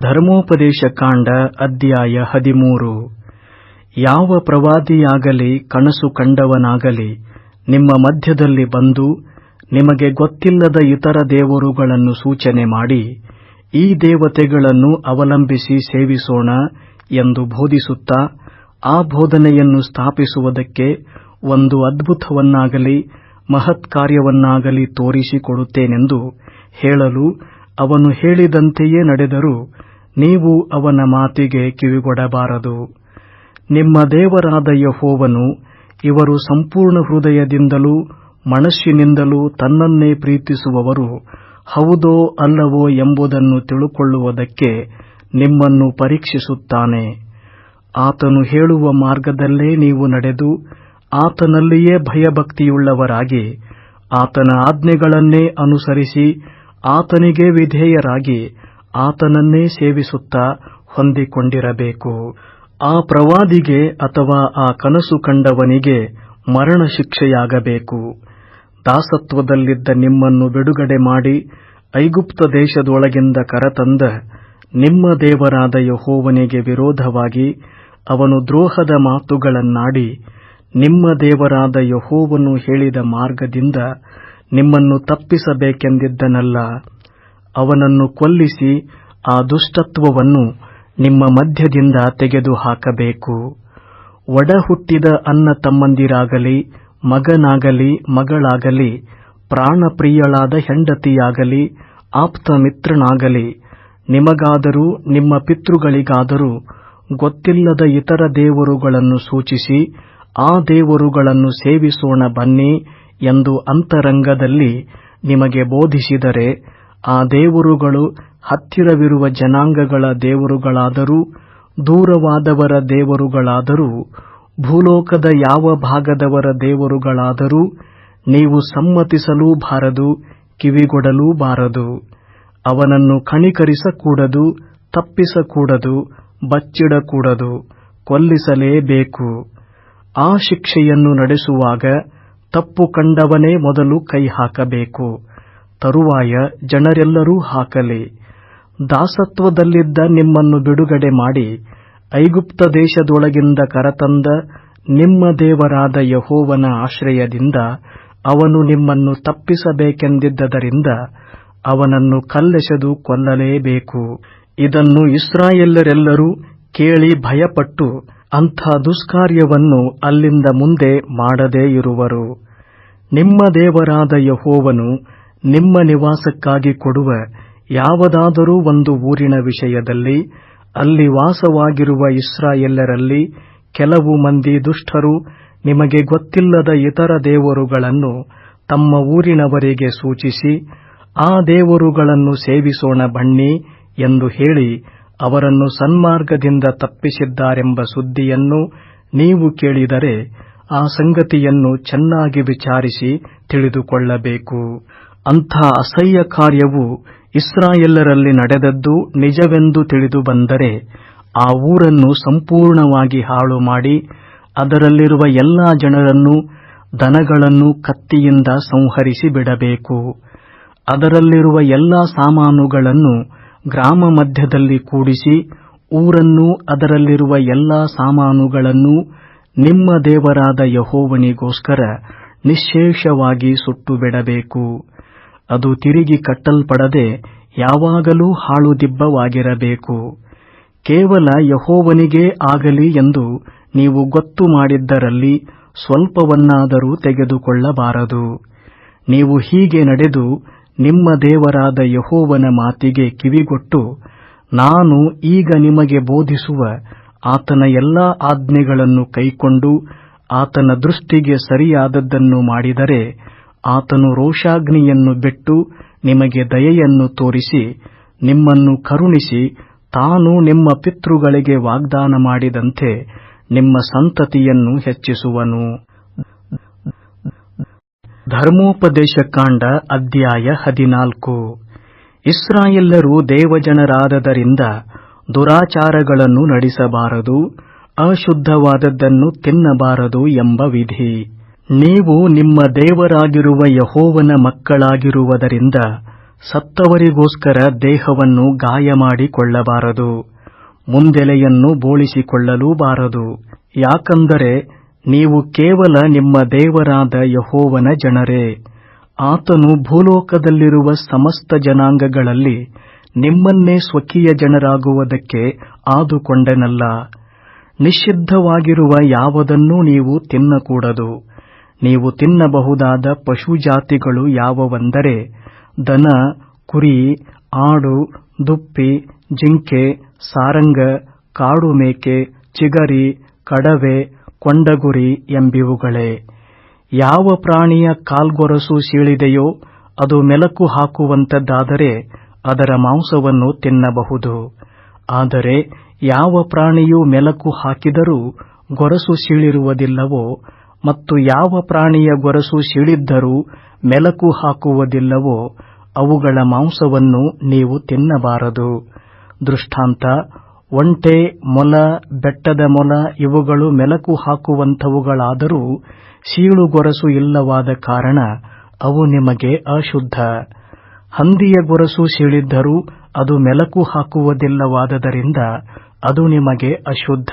ಧರ್ಮೋಪದೇಶ ಕಾಂಡ ಅಧ್ಯಾಯ ಹದಿಮೂರು. ಯಾವ ಪ್ರವಾದಿಯಾಗಲಿ, ಕನಸು ಕಂಡವನಾಗಲಿ, ನಿಮ್ಮ ಮಧ್ಯದಲ್ಲಿ ಬಂದು ನಿಮಗೆ ಗೊತ್ತಿಲ್ಲದ ಇತರ ದೇವರುಗಳನ್ನು ಸೂಚನೆ ಮಾಡಿ, ಈ ದೇವತೆಗಳನ್ನು ಅವಲಂಬಿಸಿ ಸೇವಿಸೋಣ ಎಂದು ಬೋಧಿಸುತ್ತಾ, ಆ ಬೋಧನೆಯನ್ನು ಸ್ಥಾಪಿಸುವುದಕ್ಕೆ ಒಂದು ಅದ್ಭುತವನ್ನಾಗಲಿ ಮಹತ್ಕಾರ್ಯವನ್ನಾಗಲಿ ತೋರಿಸಿಕೊಡುತ್ತೇನೆಂದು ಹೇಳಲು ಅವನು ಹೇಳಿದಂತೆಯೇ ನಡೆದರೂ ನೀವು ಅವನ ಮಾತಿಗೆ ಕಿವಿಗೊಡಬಾರದು. ನಿಮ್ಮ ದೇವರಾದ ಯಹೋವನು ಇವರು ಸಂಪೂರ್ಣ ಹೃದಯದಿಂದಲೂ ಮನಸ್ಸಿನಿಂದಲೂ ತನ್ನನ್ನೇ ಪ್ರೀತಿಸುವವರು. ಹೌದೋ ಅಲ್ಲವೋ ಎಂಬುದನ್ನು ತಿಳುಕೊಳ್ಳುವುದಕ್ಕೆ ನಿಮ್ಮನ್ನು ಪರೀಕ್ಷಿಸುತ್ತಾನೆ. ಆತನು ಹೇಳುವ ಮಾರ್ಗದಲ್ಲೇ ನೀವು ನಡೆದು ಆತನಲ್ಲಿಯೇ ಭಯಭಕ್ತಿಯುಳ್ಳವರಾಗಿ, ಆತನ ಆಜ್ಞೆಗಳನ್ನೇ ಅನುಸರಿಸಿ ಆತನಿಗೆ ವಿಧೇಯರಾಗಿ ಆತನನ್ನೇ ಸೇವಿಸುತ್ತಾ ಹೊಂದಿಕೊಂಡಿರಬೇಕು. ಆ ಪ್ರವಾದಿಗೆ ಅಥವಾ ಆ ಕನಸು ಕಂಡವನಿಗೆ ಮರಣ ಶಿಕ್ಷೆಯಾಗಬೇಕು ದಾಸತ್ವದಲ್ಲಿದ್ದ ನಿಮ್ಮನ್ನು ಬಿಡುಗಡೆ ಮಾಡಿ ಐಗುಪ್ತ ದೇಶದೊಳಗಿಂದ ಕರತಂದ ನಿಮ್ಮ ದೇವರಾದ ಯಹೋವನಿಗೆ ವಿರೋಧವಾಗಿ ಅವನು ದ್ರೋಹದ ಮಾತುಗಳನ್ನಾಡಿ ನಿಮ್ಮ ದೇವರಾದ ಯಹೋವನು ಹೇಳಿದ ಮಾರ್ಗದಿಂದ ನಿಮ್ಮನ್ನು ತಪ್ಪಿಸಬೇಕೆಂದಿದ್ದನಲ್ಲ. ಅವನನ್ನು ಕೊಲ್ಲಿಸಿ ಆ ದುಷ್ಟತ್ವವನ್ನು ನಿಮ್ಮ ಮಧ್ಯದಿಂದ ತೆಗೆದುಹಾಕಬೇಕು. ಒಡ ಹುಟ್ಟಿದ ಅನ್ನ ತಮ್ಮಂದಿರಾಗಲಿ, ಮಗನಾಗಲಿ, ಮಗಳಾಗಲಿ, ಪ್ರಾಣಪ್ರಿಯಳಾದ ಹೆಂಡತಿಯಾಗಲಿ ಆಪ್ತ ಮಿತ್ರನಾಗಲಿ ನಿಮಗಾದರೂ, ನಿಮ್ಮ ಪಿತೃಗಳಿಗಾದರೂ ಗೊತ್ತಿಲ್ಲದ ಇತರ ದೇವರುಗಳನ್ನು ಸೂಚಿಸಿ, ಆ ದೇವರುಗಳನ್ನು ಸೇವಿಸೋಣ ಬನ್ನಿ ಎಂದು ಅಂತರಂಗದಲ್ಲಿ ನಿಮಗೆ ಬೋಧಿಸಿದರೆ ಆ ದೇವರುಗಳು ಹತ್ತಿರವಿರುವ ಜನಾಂಗಗಳ ದೇವರುಗಳಾದರೂ, ದೂರವಾದವರ ದೇವರುಗಳಾದರೂ, ಭೂಲೋಕದ ಯಾವ ಭಾಗದವರ ದೇವರುಗಳಾದರೂ, ನೀವು ಸಮ್ಮತಿಸಲೂ ಬಾರದು ಕಿವಿಗೊಡಲೂ ಬಾರದು ಅವನನ್ನು ಕಣಿಕರಿಸಕೂಡದು, ತಪ್ಪಿಸಕೂಡದು, ಬಚ್ಚಿಡಕೂಡದು, ಕೊಲ್ಲಿಸಲೇಬೇಕು. ಆ ಶಿಕ್ಷೆಯನ್ನು ನಡೆಸುವಾಗ ತಪ್ಪು ಕಂಡವನೇ ಮೊದಲು ಕೈ ಹಾಕಬೇಕು ತರುವಾಯ ಜನರೆಲ್ಲರೂ ಹಾಕಲಿ. ದಾಸತ್ವದಲ್ಲಿದ್ದ ನಿಮ್ಮನ್ನು ಬಿಡುಗಡೆ ಮಾಡಿ, ಐಗುಪ್ತ ದೇಶದೊಳಗಿಂದ ಕರತಂದ ನಿಮ್ಮ ದೇವರಾದ ಯಹೋವನ ಆಶ್ರಯದಿಂದ ಅವನು ನಿಮ್ಮನ್ನು ತಪ್ಪಿಸಬೇಕೆಂದಿದ್ದರಿಂದ ಅವನನ್ನು ಕಲ್ಲೆಸೆದು ಕೊಲ್ಲಲೇಬೇಕು. ಇದನ್ನು ಇಸ್ರಾಯೆಲ್ಲರೆಲ್ಲರೂ ಕೇಳಿ ಭಯಪಟ್ಟು ಅಂಥ ದುಷ್ಕಾರ್ಯವನ್ನು ಅಲ್ಲಿಂದ ಮುಂದೆ ಮಾಡದೇ ಇರುವರು. ನಿಮ್ಮ ದೇವರಾದ ಯಹೋವನು ನಿಮ್ಮ ನಿವಾಸಕ್ಕಾಗಿ ಕೊಡುವ ಯಾವುದಾದರೂ ಒಂದು ಊರಿನ ವಿಷಯದಲ್ಲಿ, ಅಲ್ಲಿ ವಾಸವಾಗಿರುವ ಇಸ್ರಾಯೇಲರಲ್ಲಿ ಕೆಲವು ಮಂದಿ ದುಷ್ಟರು ನಿಮಗೆ ಗೊತ್ತಿಲ್ಲದ ಇತರ ದೇವರುಗಳನ್ನು ತಮ್ಮ ಊರಿನವರಿಗೆ ಸೂಚಿಸಿ, ಆ ದೇವರುಗಳನ್ನು ಸೇವಿಸೋಣ ಬನ್ನಿ ಎಂದು ಹೇಳಿ ಅವರನ್ನು ಸನ್ಮಾರ್ಗದಿಂದ ತಪ್ಪಿಸಿದ್ದಾರೆಂಬ ಸುದ್ದಿಯನ್ನು ನೀವು ಕೇಳಿದರೆ ಆ ಸಂಗತಿಯನ್ನು ಚೆನ್ನಾಗಿ ವಿಚಾರಿಸಿ ತಿಳಿದುಕೊಳ್ಳಬೇಕು. ಅಂಥ ಅಸಹ್ಯ ಕಾರ್ಯವು ಇಸ್ರಾಯೇಲರಲ್ಲಿ ನಡೆದದ್ದು ನಿಜವೆಂದು ತಿಳಿದು ಬಂದರೆ ಆ ಊರನ್ನು ಸಂಪೂರ್ಣವಾಗಿ ಹಾಳು ಮಾಡಿ ಅದರಲ್ಲಿರುವ ಎಲ್ಲಾ ಜನರನ್ನು ದನಗಳನ್ನು ಕತ್ತಿಯಿಂದ ಸಂಹರಿಸಿ ಬಿಡಬೇಕು. ಅದರಲ್ಲಿರುವ ಎಲ್ಲಾ ಸಾಮಾನುಗಳನ್ನು ಗ್ರಾಮ ಮಧ್ಯದಲ್ಲಿ ಕೂಡಿಸಿ ಊರನ್ನು ಅದರಲ್ಲಿರುವ ಎಲ್ಲಾ ಸಾಮಾನುಗಳನ್ನು ನಿಮ್ಮ ದೇವರಾದ ಯಹೋವನಿಗೋಸ್ಕರ ನಿಶೇಷವಾಗಿ ಸುಟ್ಟು ಬಿಡಬೇಕು. ಅದು ತಿರುಗಿ ಕಟ್ಟಲ್ಪಡದೆ ಯಾವಾಗಲೂ ಹಾಳುದಿಬ್ಬವಾಗಿರಬೇಕು. ಕೇವಲ ಯಹೋವನಿಗೇ ಆಗಲಿ ಎಂದು ನೀವು ಗೊತ್ತು ಮಾಡಿದ್ದರಲ್ಲಿ ಸ್ವಲ್ಪವನ್ನಾದರೂ ತೆಗೆದುಕೊಳ್ಳಬಾರದು. ನೀವು ಹೀಗೆ ನಡೆದು ನಿಮ್ಮ ದೇವರಾದ ಯಹೋವನ ಮಾತಿಗೆ ಕಿವಿಗೊಟ್ಟು, ನಾನು ಈಗ ನಿಮಗೆ ಬೋಧಿಸುವ ಆತನ ಎಲ್ಲಾ ಆಜ್ಞೆಗಳನ್ನು ಕೈಕೊಂಡು ಆತನ ದೃಷ್ಟಿಗೆ ಸರಿಯಾದದ್ದನ್ನು ಮಾಡಿದರೆ ಆತನು ರೋಷಾಗ್ನಿಯನ್ನು ಬಿಟ್ಟು ನಿಮಗೆ ದಯೆಯನ್ನು ತೋರಿಸಿ ನಿಮ್ಮನ್ನು ಕರುಣಿಸಿ ತಾನು ನಿಮ್ಮ ಪಿತೃಗಳಿಗೆ ವಾಗ್ದಾನ ಮಾಡಿದಂತೆ ನಿಮ್ಮ ಸಂತತಿಯನ್ನು ಹೆಚ್ಚಿಸುವನು. ಧರ್ಮೋಪದೇಶಕಾಂಡ ಅಧ್ಯಾಯ ಹದಿನಾಲ್ಕು. ಇಸ್ರಾಯೆಲ್ಲರೂ ದೇವಜನರಾದದರಿಂದ ದುರಾಚಾರಗಳನ್ನು ನಡೆಸಬಾರದು, ಅಶುದ್ಧವಾದದ್ದನ್ನು ತಿನ್ನಬಾರದು ಎಂಬ ವಿಧಿ. ನೀವು ನಿಮ್ಮ ದೇವರಾಗಿರುವ ಯಹೋವನ ಮಕ್ಕಳಾಗಿರುವುದರಿಂದ ಸತ್ತವರಿಗೋಸ್ಕರ ದೇಹವನ್ನು ಗಾಯ ಮಾಡಿಕೊಳ್ಳಬಾರದು, ಮುಂದೆಲೆಯನ್ನು ಬೋಳಿಸಿಕೊಳ್ಳಲೂಬಾರದು. ಯಾಕಂದರೆ ನೀವು ಕೇವಲ ನಿಮ್ಮ ದೇವರಾದ ಯಹೋವನ ಜನರೇ. ಆತನು ಭೂಲೋಕದಲ್ಲಿರುವ ಸಮಸ್ತ ಜನಾಂಗಗಳಲ್ಲಿ ನಿಮ್ಮನ್ನೇ ಸ್ವಕೀಯ ಜನರಾಗುವುದಕ್ಕೆ ಆದುಕೊಂಡನಲ್ಲ. ನಿಷಿದ್ಧವಾಗಿರುವ ಯಾವುದನ್ನೂ ನೀವು ತಿನ್ನಕೂಡದು. ನೀವು ತಿನ್ನಬಹುದಾದ ಪಶುಜಾತಿಗಳು ಯಾವುವೆಂದರೆ ದನ, ಕುರಿ, ಆಡು, ದುಪ್ಪಿ, ಜಿಂಕೆ, ಸಾರಂಗ, ಕಾಡು ಮೇಕೆ, ಚಿಗರಿ, ಕಡವೆ, ಕೊಂಡಗುರಿ ಎಂಬಿವುಗಳೇ. ಯಾವ ಪ್ರಾಣಿಯ ಕಾಲ್ಗೊರಸು ಸೀಳಿದೆಯೋ ಅದು ಮೆಲಕು ಹಾಕುವಂತದ್ದಾದರೆ ಅದರ ಮಾಂಸವನ್ನು ತಿನ್ನಬಹುದು. ಆದರೆ ಯಾವ ಪ್ರಾಣಿಯು ಮೆಲಕು ಹಾಕಿದರೂ ಗೊರಸು ಸೀಳಿರುವುದಿಲ್ಲವೋ ಮತ್ತು ಯಾವ ಪ್ರಾಣಿಯ ಗೊರಸು ಸಿಳಿದ್ದರೂ ಮೆಲಕು ಹಾಕುವುದಿಲ್ಲವೋ ಅವುಗಳ ಮಾಂಸವನ್ನು ನೀವು ತಿನ್ನಬಾರದು. ದೃಷ್ಟಾಂತ, ಒಂಟೆ, ಮೊಲ, ಬೆಟ್ಟದ ಮೊಲ ಇವುಗಳು ಮೆಲಕು ಹಾಕುವಂಥವುಗಳಾದರೂ ಸೀಳುಗೊರಸು ಇಲ್ಲವಾದ ಕಾರಣ ಅವು ನಿಮಗೆ ಅಶುದ್ಧ. ಹಂದಿಯ ಗೊರಸು ಸೀಳಿದ್ದರೂ ಅದು ಮೆಲಕು ಹಾಕುವುದಿಲ್ಲವಾದದರಿಂದ ಅದು ನಿಮಗೆ ಅಶುದ್ಧ.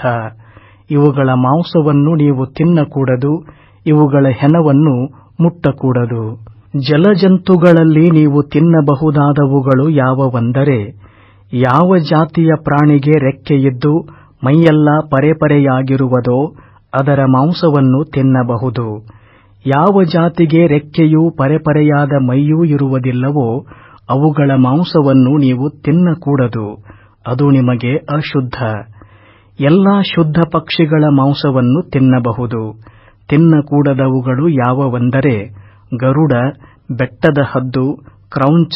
ಇವುಗಳ ಮಾಂಸವನ್ನು ನೀವು ತಿನ್ನಕೂಡದು, ಇವುಗಳ ಹೆಣವನ್ನು ಮುಟ್ಟಕೂಡದು. ಜಲಜಂತುಗಳಲ್ಲಿ ನೀವು ತಿನ್ನಬಹುದಾದವುಗಳು ಯಾವವೆಂದರೆ, ಯಾವ ಜಾತಿಯ ಪ್ರಾಣಿಗೆ ರೆಕ್ಕೆಯಿದ್ದು ಮೈಯೆಲ್ಲ ಪರೆಪರೆಯಾಗಿರುವುದೋ ಅದರ ಮಾಂಸವನ್ನು ತಿನ್ನಬಹುದು. ಯಾವ ಜಾತಿಗೆ ರೆಕ್ಕೆಯೂ ಪರೆಪರೆಯಾದ ಮೈಯೂ ಇರುವುದಿಲ್ಲವೋ ಅವುಗಳ ಮಾಂಸವನ್ನು ನೀವು ತಿನ್ನಕೂಡದು. ಅದು ನಿಮಗೆ ಅಶುದ್ಧ. ಎಲ್ಲಾ ಶುದ್ಧ ಪಕ್ಷಿಗಳ ಮಾಂಸವನ್ನು ತಿನ್ನಬಹುದು. ತಿನ್ನಕೂಡದವುಗಳು ಯಾವವೆಂದರೆ ಗರುಡ, ಬೆಟ್ಟದ ಹದ್ದು, ಕ್ರೌಂಚ,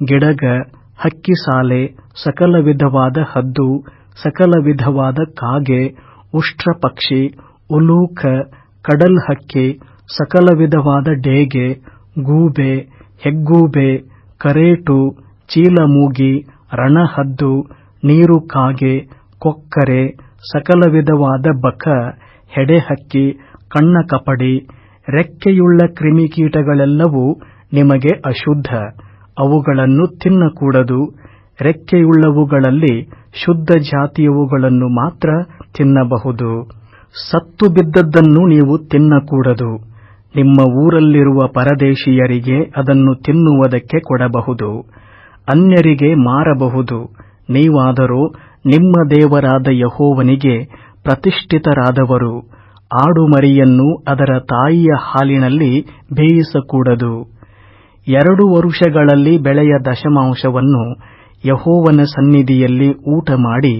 ಗಿಡಗ ಹಕ್ಕಿಸಾಲೆ ಸಕಲ ವಿಧವಾದ ಹದ್ದು, ಸಕಲ ವಿಧವಾದ ಕಾಗೆ, ಉಷ್ಟ್ರ ಪಕ್ಷಿ ಉಲೂಖ ಕಡಲ್ ಹಕ್ಕಿ, ಸಕಲ ವಿಧವಾದ ಡೇಗೆ, ಗೂಬೆ, ಹೆಗ್ಗೂಬೆ, ಕರೇಟು, ಚೀಲಮೂಗಿ, ರಣಹದ್ದು ನೀರುಕಾಗೆ ಕೊಕ್ಕರೆ ಸಕಲ ವಿಧವಾದ ಬಕ ಹೆಡೆಹಕ್ಕಿ, ಕಣ್ಣಕಪಡಿ, ರೆಕ್ಕೆಯುಳ್ಳ ಕ್ರಿಮಿಕೀಟಗಳೆಲ್ಲವೂ ನಿಮಗೆ ಅಶುದ್ಧ. ಅವುಗಳನ್ನು ತಿನ್ನಕೂಡದು. ರೆಕ್ಕೆಯುಳ್ಳವುಗಳಲ್ಲಿ ಶುದ್ಧ ಜಾತಿಯವುಗಳನ್ನು ಮಾತ್ರ ತಿನ್ನಬಹುದು. ಸತ್ತು ಬಿದ್ದದ್ದನ್ನು ನೀವು ತಿನ್ನಕೂಡದು. ನಿಮ್ಮ ಊರಲ್ಲಿರುವ ಪರದೇಶಿಯರಿಗೆ ಅದನ್ನು ತಿನ್ನುವುದಕ್ಕೆ ಕೊಡಬಹುದು. ಅನ್ಯರಿಗೆ ಮಾರಬಹುದು. ನೀವಾದರೋ ನಿಮ್ಮ ದೇವರಾದ ಯಹೋವನಿಗೆ ಪ್ರತಿಷ್ಠಿತರಾದವರು, ಆಡುಮರಿಯನ್ನು ಅದರ ತಾಯಿಯ ಹಾಲಿನಲ್ಲಿ ಬೇಯಿಸಕೂಡದು. ಎರಡು ವರುಷಗಳಲ್ಲಿ ಬೆಳೆಯ ದಶಮಾಂಶವನ್ನು ಯಹೋವನ ಸನ್ನಿಧಿಯಲ್ಲಿ ಊಟ ಮಾಡಿ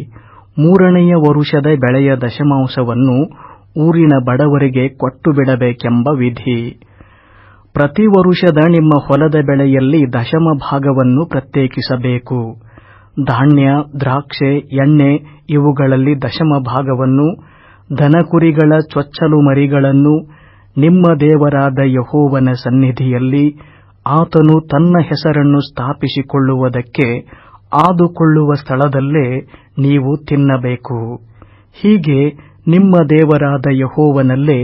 ಮೂರನೆಯ ವರುಷದ ಬೆಳೆಯ ದಶಮಾಂಶವನ್ನು ಊರಿನ ಬಡವರಿಗೆ ಕೊಟ್ಟು ಬಿಡಬೇಕೆಂಬ ವಿಧಿ. ಪ್ರತಿ ವರುಷದ ನಿಮ್ಮ ಹೊಲದ ಬೆಳೆಯಲ್ಲಿ ದಶಮ ಭಾಗವನ್ನು ಪ್ರತ್ಯೇಕಿಸಬೇಕು. ಧಾನ್ಯ, ದ್ರಾಕ್ಷೆ, ಎಣ್ಣೆ ಇವುಗಳಲ್ಲಿ ದಶಮ ಭಾಗವನ್ನು, ದನಕುರಿಗಳ ಚೊಚ್ಚಲು ಮರಿಗಳನ್ನು ನಿಮ್ಮ ದೇವರಾದ ಯಹೋವನ ಸನ್ನಿಧಿಯಲ್ಲಿ ಆತನು ತನ್ನ ಹೆಸರನ್ನು ಸ್ಥಾಪಿಸಿಕೊಳ್ಳುವುದಕ್ಕೆ ಆದುಕೊಳ್ಳುವ ಸ್ಥಳದಲ್ಲೇ ನೀವು ತಿನ್ನಬೇಕು. ಹೀಗೆ ನಿಮ್ಮ ದೇವರಾದ ಯಹೋವನಲ್ಲೇ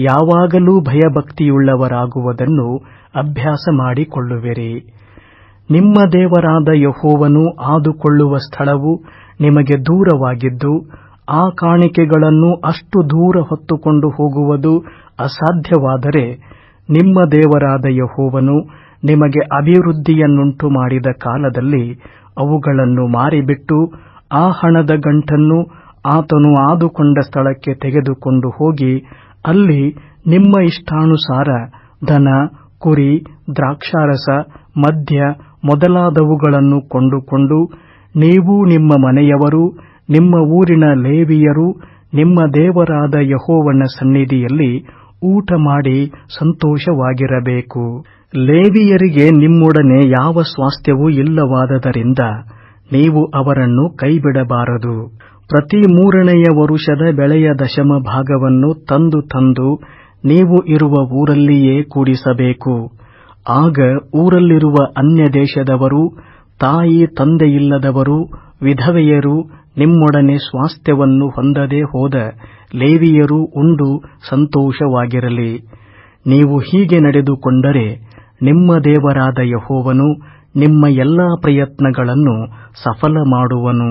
ಯಾವಾಗಲೂ ಭಯಭಕ್ತಿಯುಳ್ಳವರಾಗುವುದನ್ನು ಅಭ್ಯಾಸ ಮಾಡಿಕೊಳ್ಳುವಿರಿ. ನಿಮ್ಮ ದೇವರಾದ ಯಹೋವನು ಆದುಕೊಳ್ಳುವ ಸ್ಥಳವು ನಿಮಗೆ ದೂರವಾಗಿದ್ದು, ಆ ಕಾಣಿಕೆಗಳನ್ನು ಅಷ್ಟು ದೂರ ಹೊತ್ತುಕೊಂಡು ಹೋಗುವುದು ಅಸಾಧ್ಯವಾದರೆ ನಿಮ್ಮ ದೇವರಾದ ಯಹೋವನು ನಿಮಗೆ ಅಭಿವೃದ್ಧಿಯನ್ನುಂಟು ಮಾಡಿದ ಕಾಲದಲ್ಲಿ ಅವುಗಳನ್ನು ಮಾರಿಬಿಟ್ಟು ಆ ಹಣದ ಗಂಟನ್ನು ಆತನು ಆದುಕೊಂಡ ಸ್ಥಳಕ್ಕೆ ತೆಗೆದುಕೊಂಡು ಹೋಗಿ, ಅಲ್ಲಿ ನಿಮ್ಮ ಇಷ್ಟಾನುಸಾರ ದನ ಕುರಿ, ದ್ರಾಕ್ಷಾರಸ, ಮದ್ಯ ಮೊದಲಾದವುಗಳನ್ನು ಕೊಂಡುಕೊಂಡು ನೀವು ನಿಮ್ಮ ಮನೆಯವರು, ನಿಮ್ಮ ಊರಿನ ಲೇವಿಯರು, ನಿಮ್ಮ ದೇವರಾದ ಯಹೋವನ ಸನ್ನಿಧಿಯಲ್ಲಿ ಊಟ ಮಾಡಿ ಸಂತೋಷವಾಗಿರಬೇಕು. ಲೇವಿಯರಿಗೆ ನಿಮ್ಮೊಡನೆ ಯಾವ ಸ್ವಾಸ್ಥ್ಯವೂ ಇಲ್ಲವಾದದರಿಂದ ನೀವು ಅವರನ್ನು ಕೈಬಿಡಬಾರದು. ಪ್ರತಿ ಮೂರನೆಯ ವರುಷದ ಬೆಳೆಯ ದಶಮ ಭಾಗವನ್ನು ತಂದು ತಂದು ನೀವು ಇರುವ ಊರಲ್ಲಿಯೇ ಕೂಡಿಸಬೇಕು. ಆಗ ಊರಲ್ಲಿರುವ ಅನ್ಯ ದೇಶದವರು ತಾಯಿ ತಂದೆಯಿಲ್ಲದವರು, ವಿಧವೆಯರು ನಿಮ್ಮೊಡನೆ ಸ್ವಾಸ್ಥ್ಯವನ್ನು ಹೊಂದದೆ ಹೋದ ಲೇವಿಯರು ಉಂಡು ಸಂತೋಷವಾಗಿರಲಿ. ನೀವು ಹೀಗೆ ನಡೆದುಕೊಂಡರೆ ನಿಮ್ಮ ದೇವರಾದ ಯಹೋವನು ನಿಮ್ಮ ಎಲ್ಲಾ ಪ್ರಯತ್ನಗಳನ್ನು ಸಫಲ ಮಾಡುವನು.